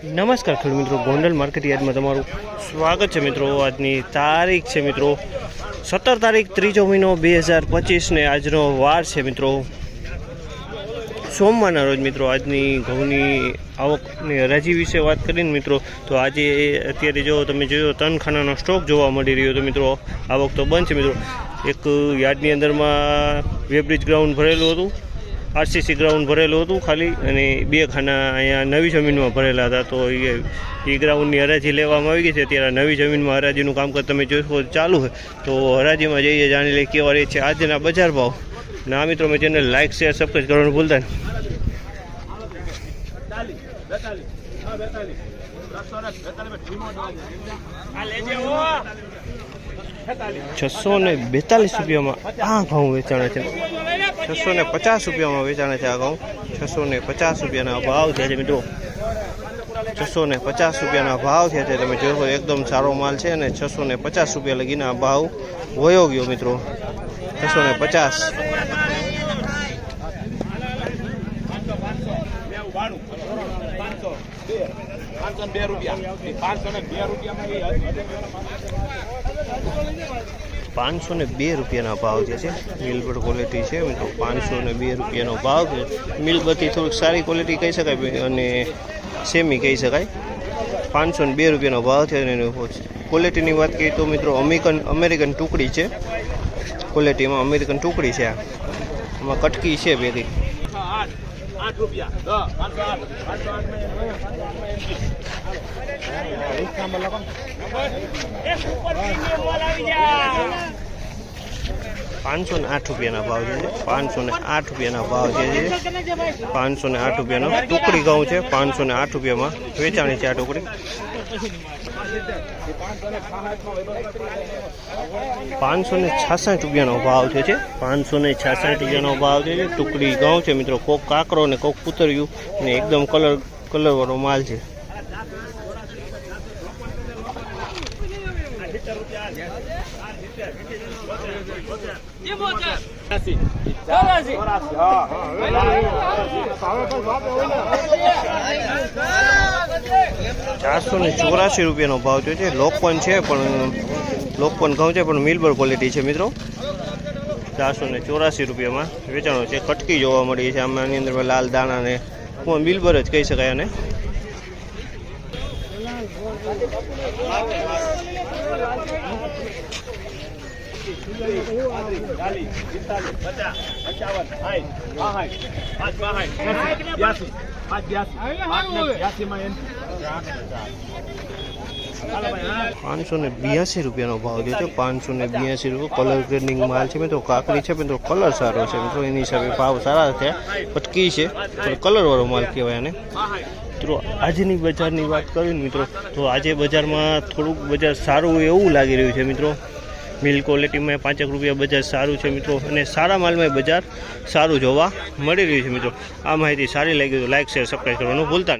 નમસ્કાર ખેડૂત મિત્રો, ગોંડલ માર્કેટ યાર્ડમાં તમારું સ્વાગત છે મિત્રો. આજની તારીખ છે મિત્રો, સત્તર તારીખ, ત્રીજો મહિનો બે હજાર પચીસને આજનો વાર છે મિત્રો. સોમવારના રોજ મિત્રો, આજની ઘઉંની આવકની હરાજી વિશે વાત કરીને મિત્રો, તો આજે અત્યારે જો તમે જોયો તનખાનાનો ખાનાનો સ્ટોક જોવા મળી રહ્યો તો મિત્રો, આવક તો બંધ છે મિત્રો. એક યાર્ડની અંદરમાં વેબ્રિજ ગ્રાઉન્ડ ભરેલું હતું. આરસીસી ગ્રાઉન્ડ ભરેલું હતું ખાલી અને બે ખાના અહીંયા નવી જમીનમાં ભરેલા હતા. તો એ એ ગ્રાઉન્ડની હરાજી લેવામાં આવી ગઈ છે. ત્યારે નવી જમીનમાં હરાજીનું કામકાજ તમે જોશો ચાલુ છે. તો હરાજીમાં જઈએ, જાણી લઈએ કેવા રહે છે આજના બજાર ભાવ. આ મિત્રો મેં ચેનલ લાઇક શેર સબસ્ક્રાઈબ કરવાનું ભૂલતા છસો ને બેતાલીસ રૂપિયામાં આ ભાવ વેચાણ છે. છસો ને પચાસ રૂપિયામાં વેચાણે છે આ ઘઉં. છસો ને પચાસ રૂપિયાના ભાવ થયા છે મિત્રો. છસો ને પચાસ રૂપિયાના ભાવ થયા છે. તમે જોશો એકદમ સારો માલ છે અને છસો ને પચાસ રૂપિયા લગીના ભાવ વયો ગયો મિત્રો. છસો ને પચાસ બે રૂપિયા. પાંચસો ને બે પાંચસો ને બે રૂપિયાના ભાવ જે છે મિલબર ક્વોલિટી છે. મિત્રો, પાંચસો ને બે રૂપિયાનો ભાવ. છે મિલબત્તી થોડીક સારી ક્વોલિટી કહી શકાય અને સેમી કહી શકાય. પાંચસો ને બે રૂપિયાનો ભાવ છે અને ક્વોલિટીની વાત કરીએ તો મિત્રો અમેરિકન અમેરિકન ટુકડી છે. ક્વોલિટીમાં અમેરિકન ટુકડી છે આ. આમાં કટકી છે ભેગી આઠ રૂપિયા. પાંચસો આઠ પાંચસો ને આઠ રૂપિયાના ભાવ છે પાંચસો ને આઠ રૂપિયાના ભાવ છે પાંચસો આઠ રૂપિયાનો ટુકડી ઘઉં છે. પાંચસો ને આઠ રૂપિયામાં વેચાણી છે આ ટુકડી. પાંચસો છાસઠ રૂપિયાનો ભાવ છે પાંચસો ને છાસઠ રૂપિયાનો ભાવ છે ટુકડી ઘઉં છે મિત્રો. કોક કાકરો ને કોક પૂતર્યું ને એકદમ કલર, કલરવાળો માલ છે. ચારસો. ને? ચોરાસી રૂપિયાનો ભાવ થયો છે. લોકપન છે પણ લોકપન ઘઉં છે પણ મિલબર ક્વોલિટી છે મિત્રો. ચારસો ને ચોરાસી રૂપિયામાં વેચાણો છે. કટકી જોવા મળી છે. આમાં આની અંદર લાલ દાણા ને મિલબર જ કહી શકાય અને પચાસ બ્યાસી પાંચસો ને બ્યાસી રૂપિયાનો ભાવ જે છે. પાંચસો ને બ્યાસી રૂપિયા. કલર ગ્રેડિંગ માલ છે. મિત્રો કાકડી છે. મિત્રો કલર સારો છે. મિત્રો, એની હિસાબે ભાવ સારા છે. પટકી છે. કલરવાળો માલ કહેવાય એને મિત્રો, આજની બજારની વાત કરીને મિત્રો, તો આજે બજારમાં થોડુંક બજાર સારું એવું લાગી રહ્યું છે, મિત્રો. મિલ ક્વોલિટીમાં પાંચેક રૂપિયા બજાર સારું છે મિત્રો. અને સારા માલમાં બજાર સારું જોવા મળી રહ્યું છે મિત્રો. આ માહિતી સારી લાગી તો લાઇક શેર સબસ્ક્રાઈબ કરવાનું ભૂલતા